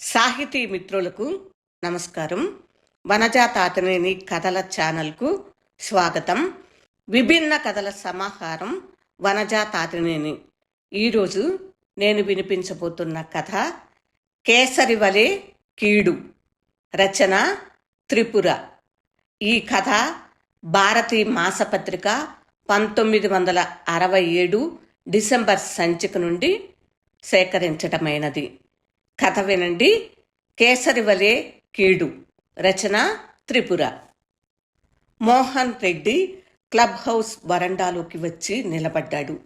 సాహితీ మిత్రులకు నమస్కారం. వనజాతాతనేని కథల ఛానల్కు స్వాగతం. విభిన్న కథల సమాహారం వనజాతాతనేని ఈరోజు నేను వినిపించబోతున్న కథ కేసరివలే కీడు రచన త్రిపుర. ఈ కథ భారతీ మాసపత్రిక పంతొమ్మిది వందల అరవై ఏడు డిసెంబర్ సంచిక నుండి సేకరించటమైనది. కథ వినండి. కేసరి వలె కీడు. రచన త్రిపుర. మోహన్ రెడ్డి క్లబ్ హౌస్ వరండాలోకి వచ్చి నిలబడ్డాడు.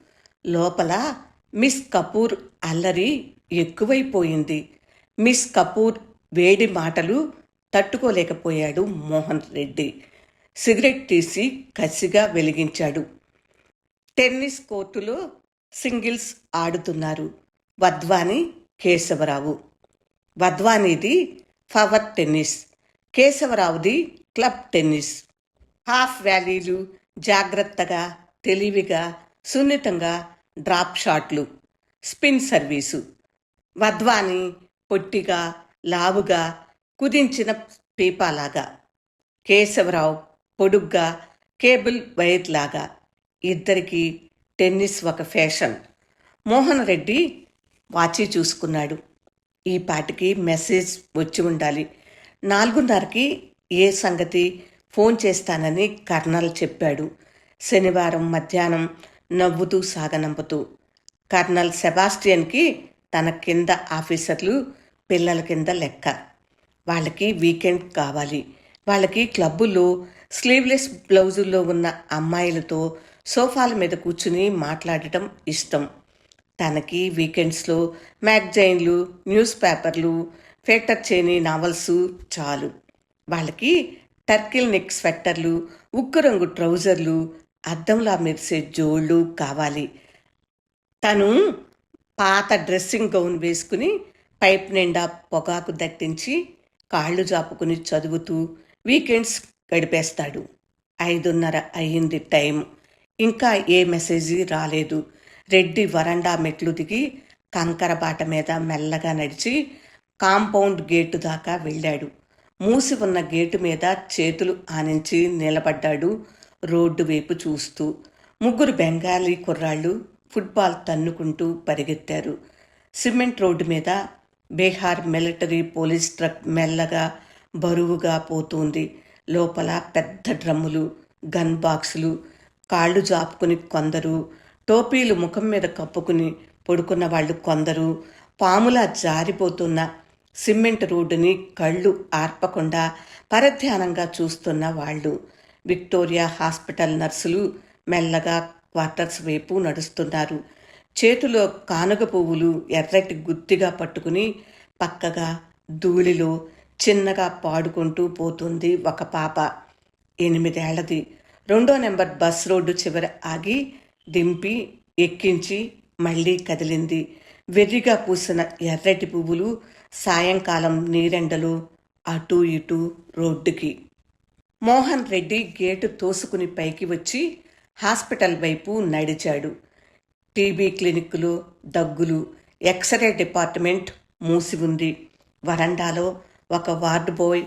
లోపల మిస్ కపూర్ అల్లరి ఎక్కువైపోయింది. మిస్ కపూర్ వేడి మాటలు తట్టుకోలేకపోయాడు మోహన్ రెడ్డి. సిగరెట్ తీసి కసిగా వెలిగించాడు. టెన్నిస్ కోర్టులో సింగిల్స్ ఆడుతున్నారు. వద్వాని కేశవరావు. వద్వానిది పవర్ టెన్నిస్. కేశవరావుది క్లబ్ టెన్నిస్. హాఫ్ వ్యాలీలు జాగ్రత్తగా తెలివిగా సున్నితంగా డ్రాప్ షాట్లు స్పిన్ సర్వీసు. వద్వాని పొట్టిగా లావుగా కుదించిన పీపాలాగా. కేశవరావు పొడుగ్గా కేబుల్ వైర్లాగా. ఇద్దరికీ టెన్నిస్ ఒక ఫ్యాషన్. మోహన్ రెడ్డి వాచి చూసుకున్నాడు. ఈ పాటికి మెసేజ్ వచ్చి ఉండాలి. నాలుగున్నరకి ఏ సంగతి? ఫోన్ చేస్తానని కర్నల్ చెప్పాడు. శనివారం మధ్యాహ్నం నవ్వుతూ సాగనంపుతూ. కర్నల్ సెబాస్టియన్కి తన కింద ఆఫీసర్లు పిల్లల కింద లెక్క. వాళ్ళకి వీకెండ్ కావాలి. వాళ్ళకి క్లబ్బుల్లో స్లీవ్లెస్ బ్లౌజుల్లో ఉన్న అమ్మాయిలతో సోఫాల మీద కూర్చుని మాట్లాడటం ఇష్టం. తనకి వీకెండ్స్లో మ్యాగజైన్లు న్యూస్ పేపర్లు ఫేటర్ చేని నావల్స్ చాలు. వాళ్ళకి టర్కిల్ నెక్ స్వెట్టర్లు ఉక్కు రంగు ట్రౌజర్లు అద్దంలా మెరిసే జోళ్ళు కావాలి. తను పాత డ్రెస్సింగ్ గౌన్ వేసుకుని పైప్ నిండా పొగాకు దట్టించి కాళ్ళు జాపుకుని చదువుతూ వీకెండ్స్ గడిపేస్తాడు. ఐదున్నర అయ్యింది టైం ఇంకా ఏ మెసేజీ రాలేదు. రెడ్డి వరండా మెట్లు దిగి కంకర బాట మీద మెల్లగా నడిచి కాంపౌండ్ గేటు దాకా వెళ్ళాడు. మూసి ఉన్న గేటు మీద చేతులు ఆనించి నిలబడ్డాడు రోడ్డు వైపు చూస్తూ. ముగ్గురు బెంగాలీ కుర్రాళ్ళు ఫుట్బాల్ తన్నుకుంటూ పరిగెత్తారు. సిమెంట్ రోడ్డు మీద బీహార్ మిలిటరీ పోలీస్ ట్రక్ మెల్లగా బరువుగా పోతుంది. లోపల పెద్ద డ్రమ్ములు గన్ బాక్సులు కాళ్ళు జాపుకుని కొందరు టోపీలు ముఖం మీద కప్పుకుని పడుకున్న వాళ్ళు కొందరు పాములా జారిపోతున్న సిమెంట్ రోడ్డుని కళ్ళు ఆర్పకుండా పరధ్యానంగా చూస్తున్న వాళ్ళు. విక్టోరియా హాస్పిటల్ నర్సులు మెల్లగా క్వార్టర్స్ వైపు నడుస్తున్నారు. చేతిలో కానుగ పువ్వులు ఎర్రటి గుత్తిగా పట్టుకుని పక్కగా ధూళిలో చిన్నగా పాడుకుంటూ పోతుంది ఒక పాప. ఎనిమిదేళ్ళది. రెండో నెంబర్ బస్ రోడ్డు చివర ఆగి దింపి ఎక్కించి మళ్ళీ కదిలింది. వెర్రిగా పూసిన ఎర్రటి పువ్వులు సాయంకాలం నీరెండలు అటూ ఇటూ రోడ్డుకి. మోహన్ రెడ్డి గేటు తోసుకుని పైకి వచ్చి హాస్పిటల్ వైపు నడిచాడు. టీబీ క్లినిక్లు దగ్గులు ఎక్స్రే డిపార్ట్మెంట్ మూసి ఉంది. వరండాలో ఒక వార్డ్ బాయ్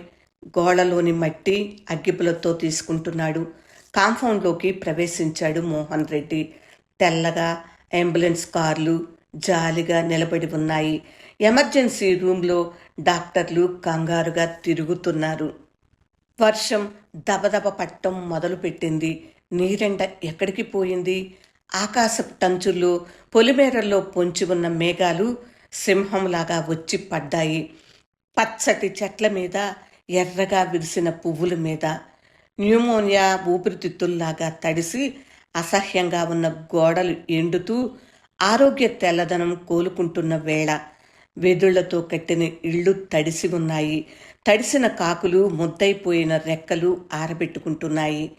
గోడలోని మట్టి అగ్గిపులతో తీసుకుంటున్నాడు. కాంపౌండ్లోకి ప్రవేశించాడు మోహన్ రెడ్డి. తెల్లగా అంబులెన్స్ కార్లు జాలిగా నిలబడి ఉన్నాయి. ఎమర్జెన్సీ రూమ్లో డాక్టర్లు కంగారుగా తిరుగుతున్నారు. వర్షం దబదబ పట్టం మొదలుపెట్టింది. నీరెండ ఎక్కడికి పోయింది? ఆకాశపు టంచుల్లో పొలిమేరల్లో పొంచి ఉన్న మేఘాలు సింహంలాగా వచ్చి పడ్డాయి. పచ్చటి చెట్ల మీద ఎర్రగా విరిసిన పువ్వుల మీద న్యూమోనియా ఊపిరితిత్తుల్లాగా తడిసి అసహ్యంగా ఉన్న గోడలు ఎండుతూ ఆరోగ్య తెల్లదనం కోలుకుంటున్న వేళ వెదుళ్ళతో కట్టిన ఇళ్ళు తడిసి ఉన్నాయి. తడిసిన కాకులు ముద్దైపోయిన రెక్కలు ఆరబెట్టుకుంటున్నాయి.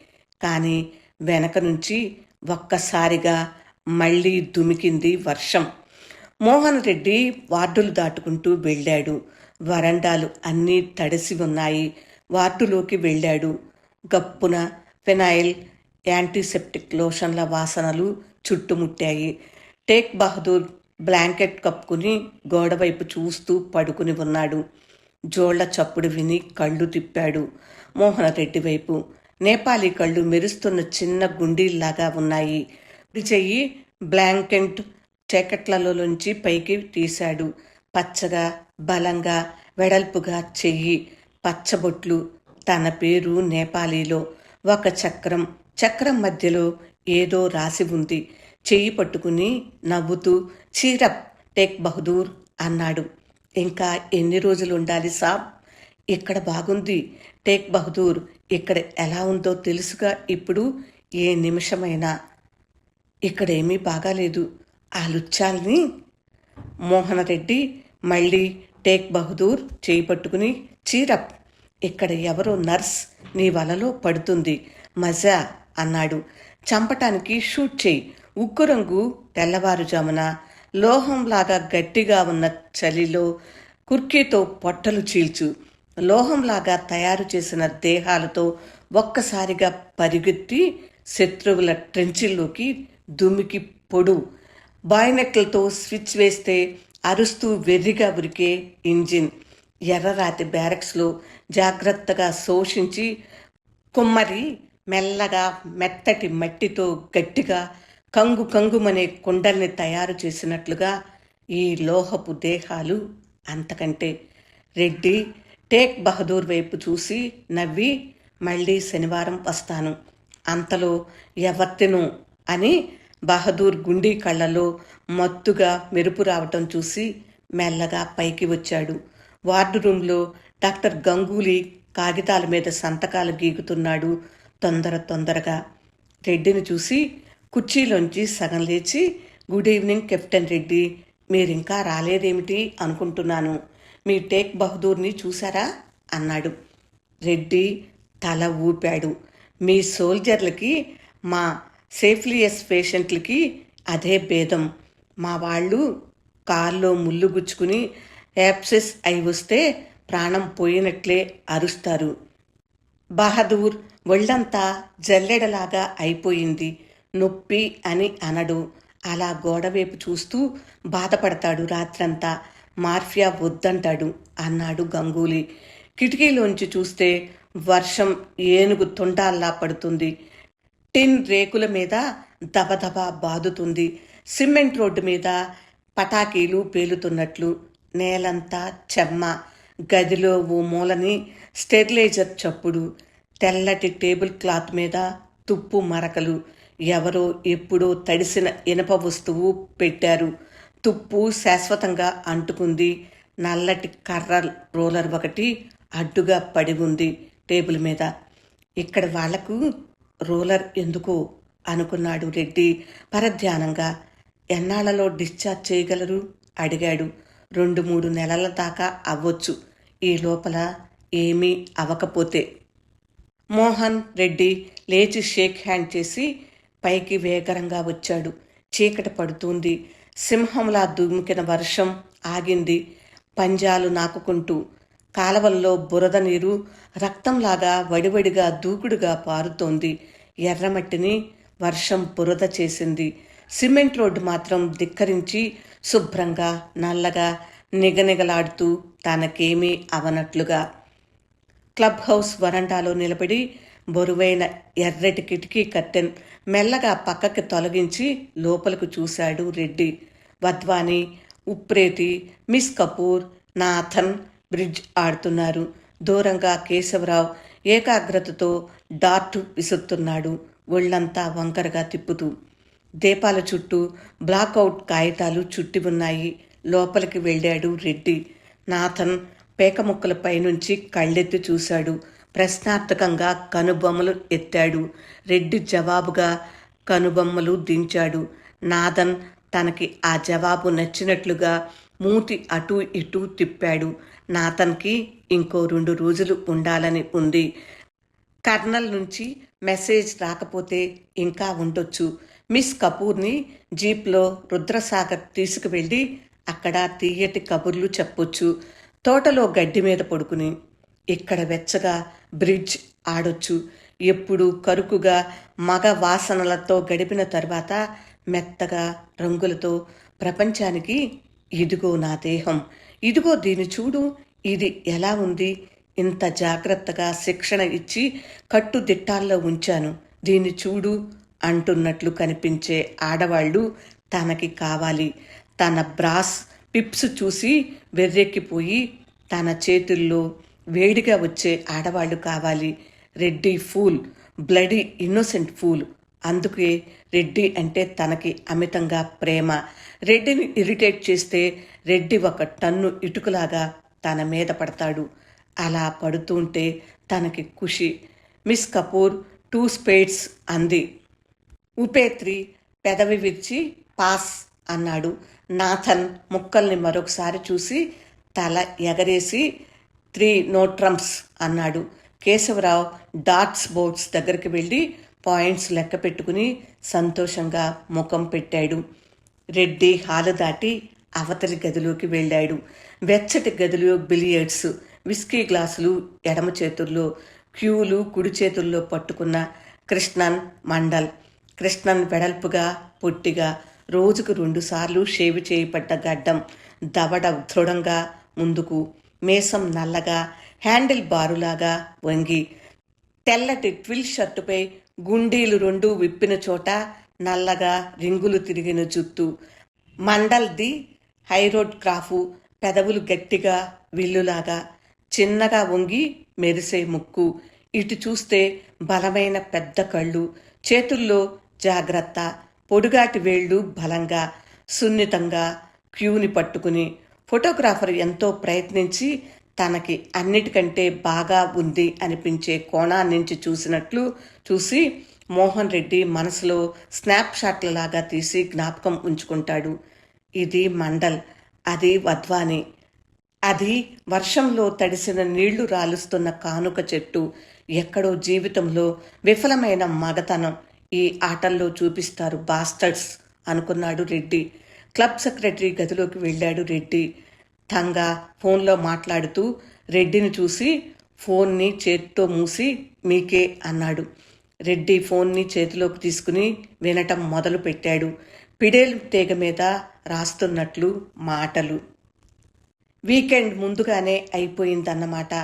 కానీ వెనక నుంచి ఒక్కసారిగా మళ్ళీ దుమికింది వర్షం. మోహన్ రెడ్డి వార్డులు దాటుకుంటూ వెళ్ళాడు. వరండాలు అన్నీ తడిసి ఉన్నాయి. వార్డులోకి వెళ్ళాడు. గప్పున ఫినాయిల్ యాంటీసెప్టిక్ లోషన్ల వాసనలు చుట్టుముట్టాయి. టేక్ బహదూర్ బ్లాంకెట్ కప్పుకుని గోడవైపు చూస్తూ పడుకుని ఉన్నాడు. జోళ్ళ చప్పుడు విని కళ్ళు తిప్పాడు మోహనరెడ్డి వైపు. నేపాలీ కళ్ళు మెరుస్తున్న చిన్న గుండీల్లాగా ఉన్నాయి. విజయి చెయ్యి బ్లాంకెట్ చీకట్లలోంచి పైకి తీశాడు. పచ్చగా బలంగా వెడల్పుగా చెయ్యి పచ్చబొట్లు తన పేరు నేపాలీలో ఒక చక్రం. చక్రం మధ్యలో ఏదో రాసి ఉంది. చెయ్యి పట్టుకుని నవ్వుతూ చీరప్ టేక్ బహదూర్ అన్నాడు. ఇంకా ఎన్ని రోజులు ఉండాలి సాబ్? ఇక్కడ బాగుంది. టేక్ బహదూర్ ఇక్కడ ఎలా ఉందో తెలుసుగా ఇప్పుడు? ఏ నిమిషమైనా. ఇక్కడేమీ బాగాలేదు. ఆ లుచ్చాల్ని మోహనరెడ్డి మళ్ళీ టేక్ బహదూర్ చేయి పట్టుకుని చీరప్ ఇక్కడ ఎవరో నర్స్ నీ వలలో పడుతుంది. మజా అన్నాడు. చంపటానికి షూట్ చేయి. ఉక్కు రంగు తెల్లవారుజామున లోహంలాగా గట్టిగా ఉన్న చలిలో కుర్కీతో పొట్టలు చీల్చు. లోహంలాగా తయారు చేసిన దేహాలతో ఒక్కసారిగా పరిగెత్తి శత్రువుల ట్రెంచిల్లోకి దుమికి పొడు. బాయినెక్లతో స్విచ్ వేస్తే అరుస్తూ వెర్రిగా ఉరికే ఇంజిన్. ఎర్రరాతి బ్యారక్స్లో జాగ్రత్తగా శోషించి కుమ్మరి మెల్లగా మెత్తటి మట్టితో గట్టిగా కంగు కంగుమనే కుండల్ని తయారు చేసినట్లుగా ఈ లోహపు దేహాలు అంతకంటే. రెడ్డి టేక్ బహదూర్ వైపు చూసి నవ్వి మళ్ళీ శనివారం వస్తాను. అంతలో ఎవత్తెను అని బహదూర్ గుండీ కళ్ళలో మత్తుగా మెరుపు రావటం చూసి మెల్లగా పైకి వచ్చాడు. వార్డు రూమ్లో డాక్టర్ గంగూలీ కాగితాల మీద సంతకాలు గీకుతున్నాడు తొందర తొందరగా. రెడ్డిని చూసి కుర్చీలోంచి సగం లేచి గుడ్ ఈవినింగ్ కెప్టెన్ రెడ్డి మీరింకా రాలేదేమిటి అనుకుంటున్నాను. మీ టేక్ బహదూర్ని చూసారా అన్నాడు. రెడ్డి తల ఊపాడు. మీ సోల్జర్లకి మా సేఫ్లియస్ పేషెంట్లకి అదే భేదం. మా వాళ్ళు కాల్లో ముళ్ళు గుచ్చుకుని యాప్సెస్ అయి వస్తే ప్రాణం పోయినట్లే అరుస్తారు. బహదూర్ ఒళ్ళంతా జల్లెడలాగా అయిపోయింది. నొప్పి అని అనడు. అలా గోడవైపు చూస్తూ బాధపడతాడు రాత్రంతా. మార్ఫియా వద్దంటాడు అన్నాడు గంగూలీ. కిటికీలోంచి చూస్తే వర్షం ఏనుగు తుండాల్లా పడుతుంది. టిన్ రేకుల మీద దబదబా బాదుతుంది. సిమెంట్ రోడ్డు మీద పటాకీలు పేలుతున్నట్లు నేలంతా చెమ్మ గదిలో ఓ మూలని స్టెరిలైజర్ చప్పుడు తెల్లటి టేబుల్ క్లాత్ మీద తుప్పు మరకలు. ఎవరో ఎప్పుడో తడిసిన ఇనప వస్తువు పెట్టారు. తుప్పు శాశ్వతంగా అంటుకుంది. నల్లటి కర్ర రోలర్ ఒకటి అడ్డుగా పడి ఉంది టేబుల్ మీద. ఇక్కడ వాళ్ళకు రోలర్ ఎందుకు అనుకున్నాడు రెడ్డి పరధ్యానంగా. ఎన్నాళ్ళలో డిశ్చార్జ్ చేయగలరు? అడిగాడు. రెండు మూడు నెలల దాకా అవ్వచ్చు. ఈ లోపల ఏమీ అవకపోతే మోహన్ రెడ్డి లేచి షేక్ హ్యాండ్ చేసి పైకి వేగరంగా వచ్చాడు. చీకటి పడుతుంది. సింహంలా దుమికిన వర్షం ఆగింది. పంజాలు నాకుకుంటూ. కాలవల్లో బురద నీరు రక్తంలాగా వడివడిగా దూకుడుగా పారుతోంది. ఎర్రమట్టిని వర్షం బురద చేసింది. సిమెంట్ రోడ్డు మాత్రం ధిక్కరించి శుభ్రంగా నల్లగా నిగనిగలాడుతూ తనకేమీ అవనట్లుగా. క్లబ్ హౌస్ వరండాలో నిలబడి బరువైన ఎర్రటి కిటికీ కట్టెన్ మెల్లగా పక్కకి తొలగించి లోపలకు చూశాడు రెడ్డి. వద్వాని ఉప్రేతి మిస్ కపూర్ నాథన్ బ్రిడ్జ్ ఆడుతున్నారు. దూరంగా కేశవరావు ఏకాగ్రతతో డార్ట్ విసురుతున్నాడు. ఒళ్ళంతా వంకరగా తిప్పుతూ దీపాల చుట్టూ బ్లాక్అవుట్ కాగితాలు చుట్టి ఉన్నాయి. లోపలికి వెళ్ళాడు రెడ్డి. నాథన్ పేకముక్కలపై నుంచి కళ్ళెత్తి చూశాడు. ప్రశ్నార్థకంగా కనుబొమ్మలు ఎత్తాడు. రెడ్డి జవాబుగా కనుబొమ్మలు దించాడు. నాథన్ తనకి ఆ జవాబు నచ్చినట్లుగా మూతి అటూ ఇటూ తిప్పాడు. నాథన్కి ఇంకో రెండు రోజులు ఉండాలని ఉంది. కర్నల్ నుంచి మెసేజ్ రాకపోతే ఇంకా ఉండొచ్చు. మిస్ కపూర్ని జీప్లో రుద్రసాగర్ తీసుకువెళ్ళి అక్కడ తీయటి కబుర్లు చెప్పొచ్చు తోటలో గడ్డి మీద పడుకుని. ఇక్కడ వెచ్చగా బ్రిడ్జ్ ఆడొచ్చు. ఎప్పుడు కరుకుగా మగ వాసనలతో గడిపిన తర్వాత మెత్తగా రంగులతో ప్రపంచానికి ఇదిగో నా దేహం. ఇదిగో దీని చూడు ఇది ఎలా ఉంది? ఇంత జాగ్రత్తగా శిక్షణ ఇచ్చి కట్టుదిట్టాల్లో ఉంచాను. దీన్ని చూడు. అంటున్నట్లు కనిపించే ఆడవాళ్ళు తనకి కావాలి. తన బ్రాస్ పిప్స్ చూసి వెర్రెక్కిపోయి తన చేతుల్లో వేడిగా వచ్చే ఆడవాళ్ళు కావాలి. Reddy fool bloody innocent fool. అందుకే రెడ్డి అంటే తనకి అమితంగా ప్రేమ. రెడ్డిని ఇరిటేట్ చేస్తే రెడ్డి ఒక టన్ను ఇటుకలాగా తన మీద పడతాడు. అలా పడుతుంటే తనకి ఖుషి. మిస్ కపూర్ టూ స్పేడ్స్ అంది. ఉపేత్రి పెదవి విరిచి పాస్ అన్నాడు. నాథన్ ముక్కల్ని మరొకసారి చూసి తల ఎగరేసి త్రీ నోట్రమ్స్ అన్నాడు. కేశవరావు డాట్స్ బోర్డ్స్ దగ్గరికి వెళ్ళి పాయింట్స్ లెక్క పెట్టుకుని సంతోషంగా ముఖం పెట్టాడు. రెడ్డి హాలు దాటి అవతలి గదిలోకి వెళ్ళాడు. వెచ్చటి గదిలో బిలియర్డ్స్ విస్కీ గ్లాసులు ఎడమ చేతుల్లో క్యూలు కుడి చేతుల్లో పట్టుకున్న కృష్ణన్ మండల్. కృష్ణన్ వెడల్పుగా పొట్టిగా రోజుకు రెండుసార్లు షేవ్ చేయబడ్డ గడ్డం దవడ దృఢంగా ముందుకు మేసం నల్లగా హ్యాండిల్ బారులాగా వంగి తెల్లటి ట్విల్ షర్టుపై గుండీలు రెండు విప్పిన చోట నల్లగా రింగులు తిరిగిన జుత్తు. మండల్ది హైరోడ్ క్రాఫు పెదవులు గట్టిగా విల్లులాగా చిన్నగా వంగి మెరిసే ముక్కు. ఇటు చూస్తే బలమైన పెద్ద కళ్ళు చేతుల్లో జాగ్రత్త. పొడుగాటి వేళ్ళు బలంగా సున్నితంగా క్యూని పట్టుకుని ఫోటోగ్రాఫర్ ఎంతో ప్రయత్నించి తనకి అన్నిటికంటే బాగా ఉంది అనిపించే కోణాన్నించి చూసినట్లు చూసి మోహన్ రెడ్డి మనసులో స్నాప్ షాట్లలాగా తీసి జ్ఞాపకం ఉంచుకుంటాడు. ఇది మండల్ అది వద్వాని. అది వర్షంలో తడిసిన నీళ్ళు రాలుస్తున్న కానుక చెట్టు ఎక్కడో జీవితంలో విఫలమైన మగతనం. ఈ ఆటల్లో చూపిస్తారు బాస్టర్స్ అనుకున్నాడు రెడ్డి. క్లబ్ సెక్రటరీ గదిలోకి వెళ్ళాడు రెడ్డి. తంగా ఫోన్లో మాట్లాడుతూ రెడ్డిని చూసి ఫోన్ని చేతితో మూసి మీకే అన్నాడు. రెడ్డి ఫోన్ని చేతిలోకి తీసుకుని వినటం మొదలు పెట్టాడు. పిడేలు తీగ మీద రాస్తున్నట్లు మాటలు. వీకెండ్ ముందుగానే అయిపోయిందన్నమాట.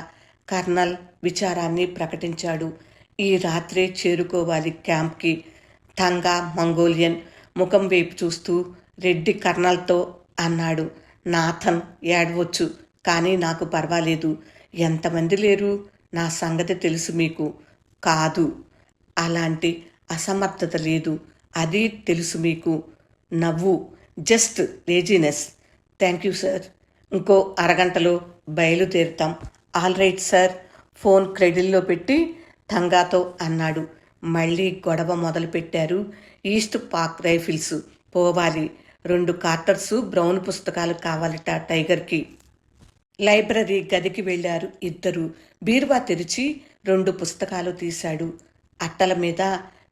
కర్నల్ విచారాన్ని ప్రకటించాడు. ఈ రాత్రే చేరుకోవాలి క్యాంప్కి. తంగా మంగోలియన్ ముఖం వైపు చూస్తూ రెడ్డి కర్నల్తో అన్నాడు నాథన్ ఏడవచ్చు కానీ నాకు పర్వాలేదు. ఎంతమంది లేరు? నా సంగతి తెలుసు మీకు. కాదు. అలాంటి అసమర్థత లేదు. అది తెలుసు మీకు. నవ్వు just laziness. Thank you sir. ఇంకో అరగంటలో బయలుదేరుతాం. All right sir. ఫోన్ క్రెడిల్లో పెట్టి తంగాతో అన్నాడు. మళ్ళీ గొడవ మొదలుపెట్టారు. East Pak rifles. పోవాలి. రెండు కార్టర్సు బ్రౌన్ పుస్తకాలు కావాలట టైగర్కి. లైబ్రరీ గదికి వెళ్ళారు ఇద్దరు. బీరువా తెరిచి రెండు పుస్తకాలు తీశాడు. అట్టల మీద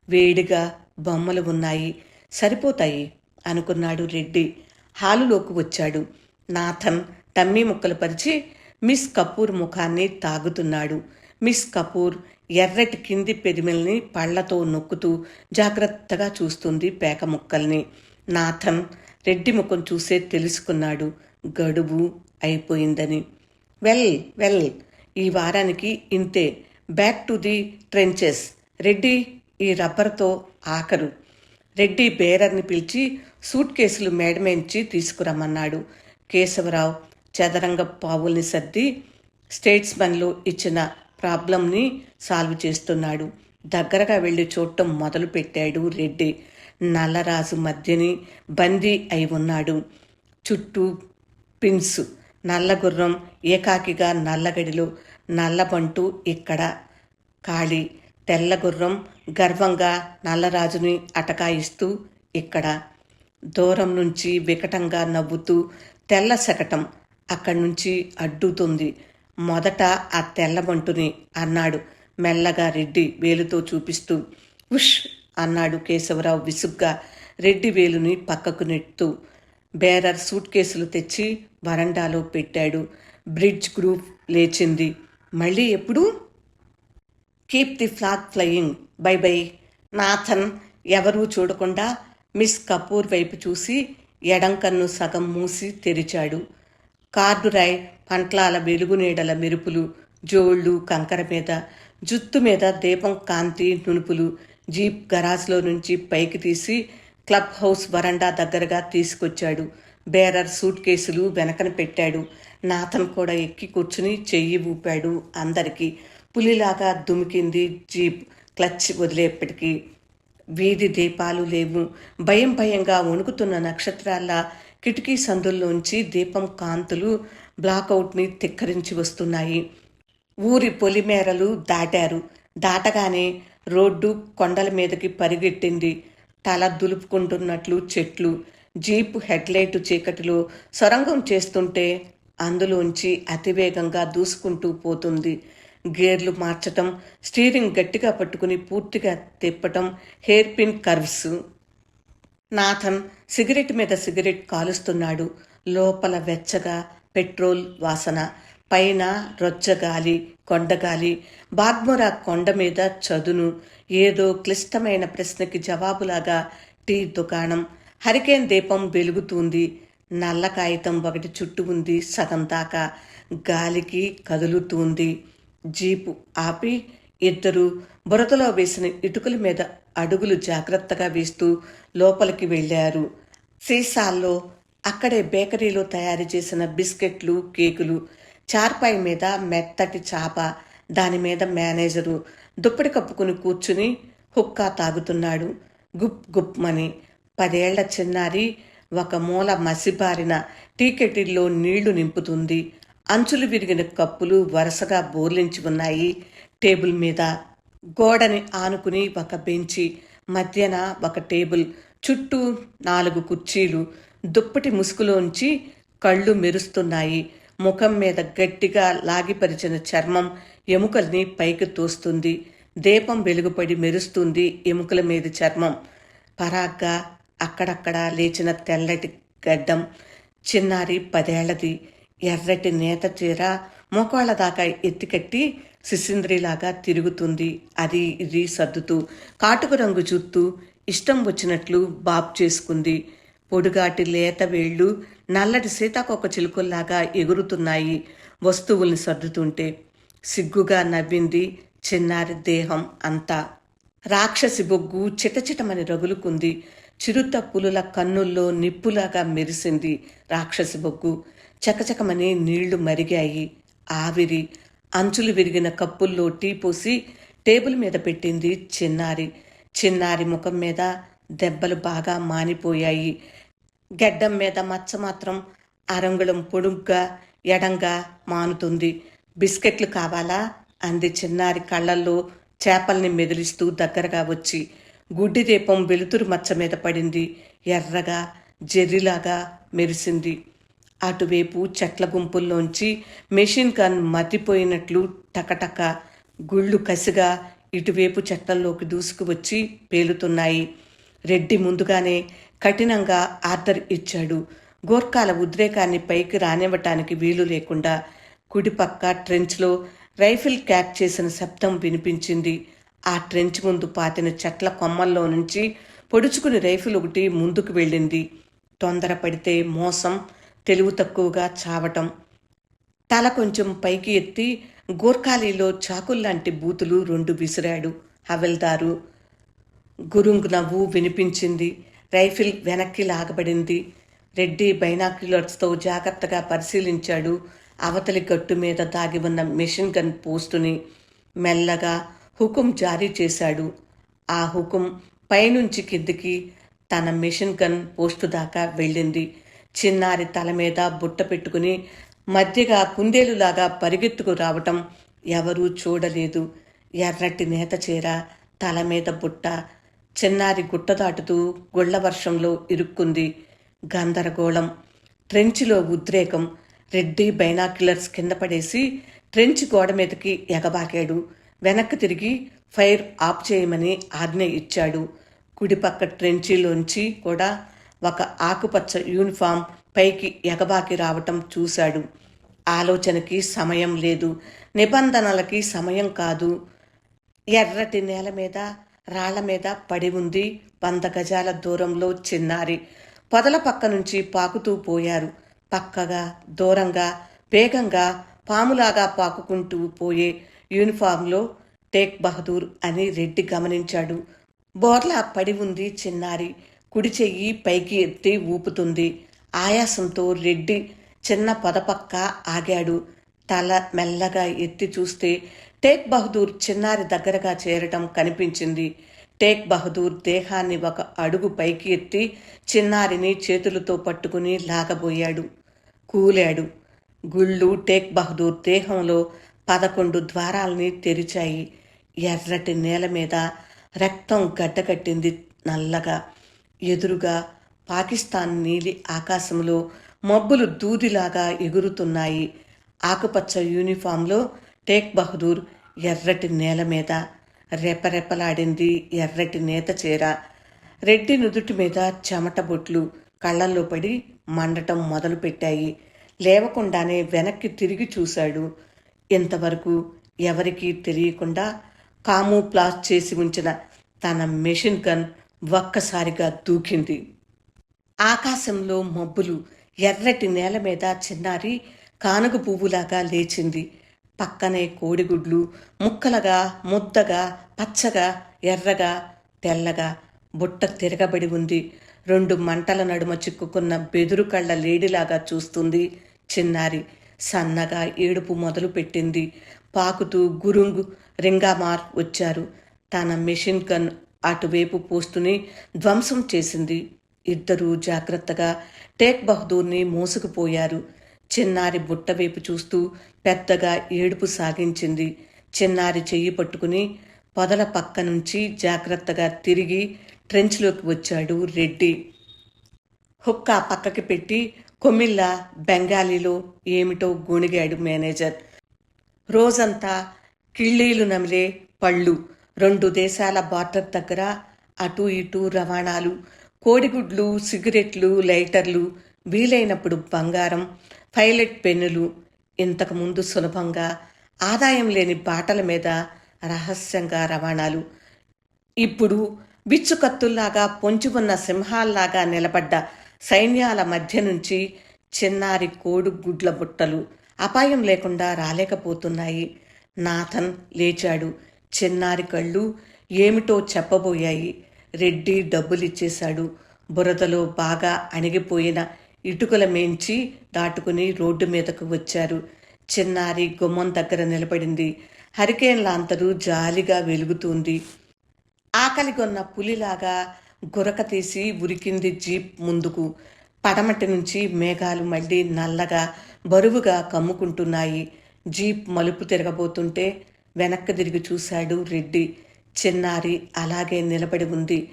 వేడిగా బొమ్మలు ఉన్నాయి. సరిపోతాయి అనుకున్నాడు రెడ్డి. హాలులోకి వచ్చాడు. నాథన్ తమ్మి ముక్కలు పరిచి మిస్ కపూర్ ముఖాన్ని తాగుతున్నాడు. మిస్ కపూర్ ఎర్రటి కింది పెదిమిల్ని పళ్ళతో నొక్కుతూ జాగ్రత్తగా చూస్తుంది పేక ముక్కల్ని. నాథన్ రెడ్డి ముఖం చూసే తెలుసుకున్నాడు. గడువు అయిపోయిందని. వెల్ వెల్ ఈ వారానికి ఇంతే. Back to the trenches. Reddy ఈ రబ్బర్తో ఆఖరు రెడ్డి బేరర్ని పిలిచి సూట్ కేసులు మేడమేంచి తీసుకురమ్మన్నాడు. కేశవరావు చదరంగ పావుల్ని సర్ది స్టేట్స్మన్లో ఇచ్చిన ప్రాబ్లంని సాల్వ్ చేస్తున్నాడు. దగ్గరగా వెళ్ళి చూడటం మొదలు పెట్టాడు రెడ్డి. నల్లరాజు మధ్యని బందీ అయి ఉన్నాడు. చుట్టూ పిన్స్ నల్లగుర్రం ఏకాకిగా నల్లగడిలో నల్లబంటు ఇక్కడ కాళి తెల్లగుర్రం గర్వంగా నల్లరాజుని అటకాయిస్తూ ఇక్కడ. దూరం నుంచి వికటంగా నవ్వుతూ తెల్ల శకటం అక్కడి నుంచి అడ్డుతుంది. మొదట ఆ తెల్లబంటుని అన్నాడు. మెల్లగా రెడ్డి వేలుతో చూపిస్తూ ఉష్ అన్నాడు కేశవరావు విసుగ్గా. రెడ్డి వేలుని పక్కకు నెట్టు. బేరర్ సూట్ కేసులు తెచ్చి వరండాలో పెట్టాడు. బ్రిడ్జ్ గ్రూప్ లేచింది. మళ్ళీ ఎప్పుడు? Keep the flag flying bye bye Nathan ఎవరూ చూడకుండా మిస్ కపూర్ వైపు చూసి ఎడంకన్ను సగం మూసి తెరిచాడు. కార్డురాయ్ పంట్లాల వెలుగునీడల మెరుపులు జోళ్ళు కంకర మీద జుత్తు మీద దీపం కాంతి నునుపులు జీప్ గరాజ్లో నుంచి పైకి తీసి క్లబ్ హౌస్ వరండా దగ్గరగా తీసుకొచ్చాడు. బేరర్ సూట్ కేసులు వెనకన పెట్టాడు. నాథన్ కూడా ఎక్కి కూర్చుని చెయ్యి ఊపాడు అందరికీ. పులిలాగా దుమికింది జీప్. క్లచ్ వదిలేప్పటికీ వీధి దీపాలు లేవు. భయం భయంగా వణుకుతున్న నక్షత్రాల కిటికీ సందుల్లోంచి దీపం కాంతులు బ్లాకౌట్ని తిక్కరించి వస్తున్నాయి. ఊరి పొలిమేరలు దాటారు. దాటగానే రోడ్డు కొండల మీదకి పరిగెట్టింది. తల దులుపుకుంటున్నట్లు చెట్లు జీపు హెడ్లైట్ చీకటిలో సొరంగం చేస్తుంటే అందులోంచి అతివేగంగా దూసుకుంటూ పోతుంది. గేర్లు మార్చటం స్టీరింగ్ గట్టిగా పట్టుకుని పూర్తిగా తిప్పటం hair pin curves. Nathan cigarette మీద సిగరెట్ కాలుస్తున్నాడు. లోపల వెచ్చగా పెట్రోల్ వాసన పైన రొచ్చగాలి కొండగాలి బాగ్మొరా కొండ మీద చదును ఏదో క్లిష్టమైన ప్రశ్నకి జవాబులాగా టీ దుకాణం హరికేన్ దీపం వెలుగుతుంది నల్ల కాగితం ఒకటి చుట్టూ ఉంది సగం దాకా గాలికి కదులుతుంది. జీపు ఆపి ఇద్దరు బురదలో వేసిన ఇటుకల మీద అడుగులు జాగ్రత్తగా వేస్తూ లోపలికి వెళ్ళారు. సీసాల్లో అక్కడే బేకరీలో తయారు చేసిన బిస్కెట్లు కేకులు చార్పాయి మీద మెత్తటి చాప దాని మీద మేనేజరు దుప్పటి కప్పుకుని కూర్చుని హుక్కా తాగుతున్నాడు. గుప్ గుప్మని పదేళ్ళ చిన్నారి ఒక మూల మసిబారిన టీకెటిల్లో నీళ్ళు నింపుతుంది. అంచులు విరిగిన కప్పులు వరుసగా బోర్లించి ఉన్నాయి. టేబుల్ మీద గోడని ఆనుకుని ఒక బెంచి మధ్యన ఒక టేబుల్ చుట్టూ నాలుగు కుర్చీలు దుప్పటి ముసుగులోంచి కళ్ళు మెరుస్తున్నాయి. ముఖం మీద గట్టిగా లాగిపరిచిన చర్మం ఎముకల్ని పైకి తోస్తుంది. దీపం వెలుగుపడి మెరుస్తుంది ఎముకల మీద చర్మం. పరాగ్గా అక్కడక్కడ లేచిన తెల్లటి గడ్డం చిన్నారి పదేళ్ళది. ఎర్రటి నేత చీర మోకాళ్ళ దాకా ఎత్తికట్టి శిశింద్రిలాగా తిరుగుతుంది. అది ఇది సర్దుతూ కాటుకు రంగు చూస్తూ ఇష్టం వచ్చినట్లు బాబ్ చేసుకుంది. పొడుగాటి లేత వేళ్ళు నల్లటి సీతాకొక చిలుకల్లాగా ఎగురుతున్నాయి. వస్తువుల్ని సర్దుతుంటే సిగ్గుగా నవ్వింది చిన్నారి దేహం అంతా. రాక్షసి బొగ్గు చిటచిటమని రగులుకుంది. చిరుత పులుల కన్నుల్లో నిప్పులాగా మెరిసింది రాక్షసి బొగ్గు. చకచకమని నీళ్ళు మరిగాయి. ఆవిరి అంచులు విరిగిన కప్పుల్లో టీ పోసి టేబుల్ మీద పెట్టింది చిన్నారి. చిన్నారి ముఖం మీద దెబ్బలు బాగా మానిపోయాయి. గెడ్డం మీద మచ్చ మాత్రం అరంగుళం పొడుగ్గా ఎడంగా మానుతుంది. బిస్కెట్లు కావాలా? అంది చిన్నారి కళ్ళల్లో చేపల్ని మెదిలిస్తూ దగ్గరగా వచ్చి. గుడ్డి దీపం వెలుతురు మచ్చ మీద పడింది. ఎర్రగా జెర్రిలాగా మెరిసింది. అటువైపు చెట్ల గుంపుల్లోంచి మెషిన్ గన్ మతిపోయినట్లు టకటక గుళ్ళు కసిగా ఇటువైపు చెట్లలోకి దూసుకువచ్చి పేలుతున్నాయి. రెడ్డి ముందుగానే కఠినంగా ఆర్డర్ ఇచ్చాడు. గోర్ఖాల ఉద్రేకాన్ని పైకి రానివ్వటానికి వీలు లేకుండా కుడిపక్క ట్రెంచ్లో రైఫిల్ క్యాక్ చేసిన శబ్దం వినిపించింది. ఆ ట్రెంచ్ ముందు పాతిన చెట్ల కొమ్మల్లో నుంచి పొడుచుకుని రైఫిల్ ఒకటి ముందుకు వెళ్ళింది. తొందరపడితే మోసం తెలివి తక్కువగా చావటం. తల కొంచెం పైకి ఎత్తి గోర్ఖాలీలో చాకుల్లాంటి బూతులు రెండు విసిరాడు. హవెల్దారు గురుంగ్ నవ్వు వినిపించింది. రైఫిల్ వెనక్కి లాగబడింది. రెడ్డి బైనాక్యులర్స్తో జాగ్రత్తగా పరిశీలించాడు. అవతలి గట్టు మీద దాగి ఉన్న మెషిన్ గన్ పోస్టుని మెల్లగా హుకుం జారీ చేశాడు. ఆ హుకుం పైనుంచి కిందికి తన మెషిన్ గన్ పోస్టు దాకా వెళ్ళింది. చిన్నారి తల మీద బుట్ట పెట్టుకుని మధ్యగా కుందేలులాగా పరిగెత్తుకు రావటం ఎవరూ చూడలేదు. ఎర్రటి నేత చీర తల మీద బుట్ట చిన్నారి గుట్ట దాటుతూ గుళ్ళ వర్షంలో ఇరుక్కుంది గందరగోళం. ట్రెంచిలో ఉద్రేకం. రెడ్డి బైనాక్యులర్స్ కింద పడేసి ట్రెంచ్ గోడ మీదకి ఎగబాకాడు. వెనక్కి తిరిగి ఫైర్ ఆఫ్ చేయమని ఆజ్ఞ ఇచ్చాడు. కుడిపక్క ట్రెంచీలోంచి కూడా ఒక ఆకుపచ్చ యూనిఫామ్ పైకి ఎగబాకి రావటం చూశాడు. ఆలోచనకి సమయం లేదు. నిబంధనలకి సమయం కాదు. ఎర్రటి నేల మీద రాళ్ళ మీద పడి ఉంది వంద గజాల దూరంలో చిన్నారి. పొదల పక్క నుంచి పాకుతూ పోయారు. పక్కగా దూరంగా వేగంగా పాములాగా పాకుకుంటూ పోయే యూనిఫామ్లో టేక్ బహదూర్ అని రెడ్డి గమనించాడు. బోర్లా పడి ఉంది చిన్నారి. కుడి చెయ్యి పైకి ఎత్తి ఊపుతుంది. ఆయాసంతో రెడ్డి చిన్న పొదపక్క ఆగాడు. తల మెల్లగా ఎత్తి చూస్తే టేక్ బహదూర్ చిన్నారి దగ్గరగా చేరటం కనిపించింది. టేక్ బహదూర్ దేహాన్ని ఒక అడుగు పైకి ఎత్తి చిన్నారిని చేతులతో పట్టుకుని లాగబోయాడు. కూలాడు. గుళ్ళు టేక్ బహదూర్ దేహంలో పదకొండు ద్వారాల్ని తెరిచాయి. ఎర్రటి నేల మీద రక్తం గడ్డకట్టింది నల్లగా. ఎదురుగా పాకిస్తాన్ నీలి ఆకాశంలో మబ్బులు దూదిలాగా ఎగురుతున్నాయి. ఆకుపచ్చ యూనిఫామ్లో టేక్ బహదూర్ ఎర్రటి నేల మీద రెపరెపలాడింది ఎర్రటి నేత చీర. రెడ్డి నుదుటి మీద చెమట బొట్లు కళ్ళల్లో పడి మండటం మొదలుపెట్టాయి లేవకుండానే వెనక్కి తిరిగి చూశాడు. ఇంతవరకు ఎవరికీ తెలియకుండా కాము ప్లాస్ చేసి ఉంచిన తన మెషిన్ గన్ ఒక్కసారిగా దూకింది. ఆకాశంలో మబ్బులు ఎర్రటి నేల మీద చిన్నారి కానుగ పువ్వులాగా లేచింది. పక్కనే కోడిగుడ్లు ముక్కలుగా ముద్దగా పచ్చగా ఎర్రగా తెల్లగా బుట్ట తిరగబడి ఉంది. రెండు మంటల నడుమ చిక్కుకున్న బెదురు కళ్ళ లేడిలాగా చూస్తుంది చిన్నారి. సన్నగా ఏడుపు మొదలు పెట్టింది. పాకుతూ గురుంగు రింగామార్ వచ్చారు. తన మెషిన్ గన్ అటువైపు పోస్తుని ధ్వంసం చేసింది. ఇద్దరూ జాగ్రత్తగా టేక్ బహదూర్ని మోసుకుపోయారు. చిన్నారి బుట్ట వైపు చూస్తూ పెద్దగా ఏడుపు సాగించింది. చిన్నారి చెయ్యి పట్టుకుని పొదల పక్క నుంచి జాగ్రత్తగా తిరిగి ట్రెంచ్లోకి వచ్చాడు రెడ్డి. హుక్కా పక్కకి పెట్టి కొమ్మిళ్ళ బెంగాలీలో ఏమిటో గొణిగాడు మేనేజర్. రోజంతా కిళ్ళీలు నమిలే పళ్ళు. రెండు దేశాల బార్డర్ దగ్గర అటు ఇటు రవాణాలు. కోడిగుడ్లు సిగరెట్లు లైటర్లు వీలైనప్పుడు బంగారం. పైలట్ పెన్నులు ఇంతకుముందు సులభంగా ఆదాయం లేని బాటల మీద రహస్యంగా రవాణాలు. ఇప్పుడు బిచ్చుకత్తుల్లాగా పొంచి ఉన్న సింహాల్లాగా నిలబడ్డ సైన్యాల మధ్య నుంచి చిన్నారి కోడు గుడ్ల బుట్టలు అపాయం లేకుండా రాలేకపోతున్నాయి. నాథన్ లేచాడు. చిన్నారి కళ్ళు ఏమిటో చెప్పబోయాయి. రెడ్డి డబ్బులిచ్చేశాడు. బురదలో బాగా అణిగిపోయిన ఇటుకల మేంచి దాటుకుని రోడ్డు మీదకు వచ్చారు. చిన్నారి గుమ్మం దగ్గర నిలబడింది. హరికేన్ లాంతరు జాలిగా వెలుగుతుంది. ఆకలిగొన్న పులిలాగా గురక తీసి ఉరికింది జీప్ ముందుకు. పడమటి నుంచి మేఘాలు మళ్ళీ నల్లగా బరువుగా కమ్ముకుంటున్నాయి. జీప్ మలుపు తిరగబోతుంటే వెనక్కి తిరిగి చూశాడు రెడ్డి. చిన్నారి అలాగే నిలబడి ఉంది.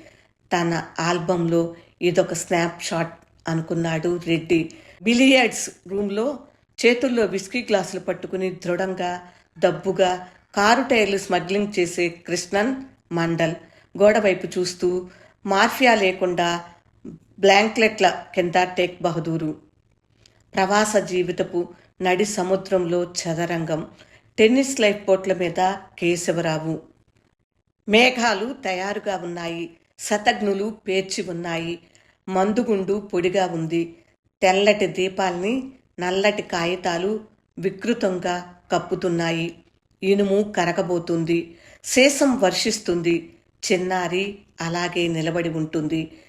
తన ఆల్బంలో ఇదొక స్నాప్ షాట్ అనుకున్నాడు రెడ్డి. బిలియర్డ్స్ రూమ్లో చేతుల్లో విస్కీ గ్లాసులు పట్టుకుని దృఢంగా దబ్బుగా కారు టైర్లు స్మగ్లింగ్ చేసే కృష్ణన్ మండల్ గోడవైపు చూస్తూ మార్ఫియా లేకుండా బ్లాంక్లెట్ల కింద టేక్ బహదూరు. ప్రవాస జీవితపు నడి సముద్రంలో చదరంగం టెన్నిస్ లైఫ్ బోట్ల మీద కేశవరావు. మేఘాలు తయారుగా ఉన్నాయి శతఘ్నులు పేర్చి ఉన్నాయి మందుగుండు పొడిగా ఉంది. తెల్లటి దీపాల్ని నల్లటి కాగితాలు వికృతంగా కప్పుతున్నాయి. ఇనుము కరగబోతుంది. శేషం వర్షిస్తుంది. చిన్నారి అలాగే నిలబడి ఉంటుంది.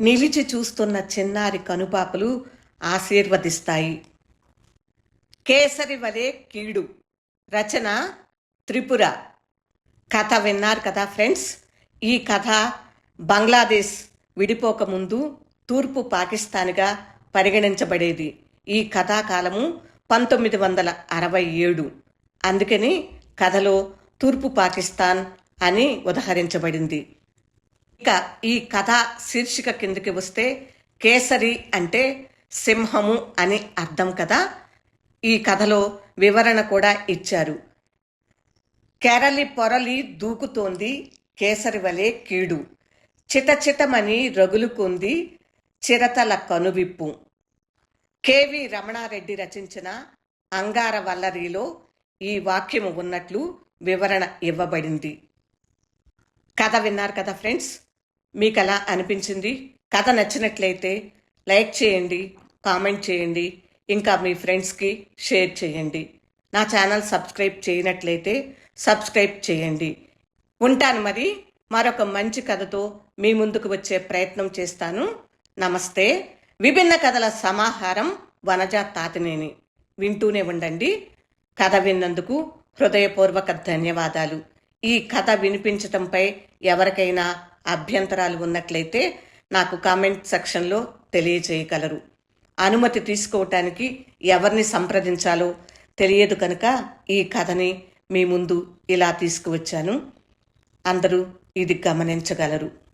నిలిచి చూస్తున్న చిన్నారి కనుపాపలు ఆశీర్వదిస్తాయి. కేసరి వలె కీడు. రచన త్రిపుర. కథ విన్నారు కదా ఫ్రెండ్స్? ఈ కథ బంగ్లాదేశ్ విడిపోకముందు తూర్పు పాకిస్తాన్గా పరిగణించబడేది. ఈ కథాకాలము పంతొమ్మిది వందల అరవై ఏడు. అందుకని కథలో తూర్పు పాకిస్తాన్ అని ఉదహరించబడింది. ఇక ఈ కథ శీర్షిక కిందకి వస్తే కేసరి అంటే సింహము అని అర్థం కదా? ఈ కథలో వివరణ కూడా ఇచ్చారు. కేరళి పొరలి దూకుతోంది కేసరి వలె కీడు. చితచితమని రగులుకుంది చిరతల కనువిప్పు. కెవి రమణారెడ్డి రచించిన అంగార వల్లరిలో ఈ వాక్యము ఉన్నట్లు వివరణ ఇవ్వబడింది. కథ విన్నారు కదా ఫ్రెండ్స్? మీకు ఎలా అనిపించింది? కథ నచ్చినట్లయితే లైక్ చేయండి కామెంట్ చేయండి ఇంకా మీ ఫ్రెండ్స్కి షేర్ చేయండి. నా ఛానల్ సబ్స్క్రైబ్ చేయనట్లయితే సబ్స్క్రైబ్ చేయండి. ఉంటాను మరి. మరొక మంచి కథతో మీ ముందుకు వచ్చే ప్రయత్నం చేస్తాను. నమస్తే. విభిన్న కథల సమాహారం వనజ తాతినేని. వింటూనే ఉండండి. కథ విన్నందుకు హృదయపూర్వక ధన్యవాదాలు. ఈ కథ వినిపించటంపై ఎవరికైనా అభ్యంతరాలు ఉన్నట్లయితే నాకు కామెంట్ సెక్షన్లో తెలియజేయగలరు. అనుమతి తీసుకోవటానికి ఎవరిని సంప్రదించాలో తెలియదు కనుక ఈ కథని మీ ముందు ఇలా తీసుకువచ్చాను. అందరూ ఇది గమనించగలరు.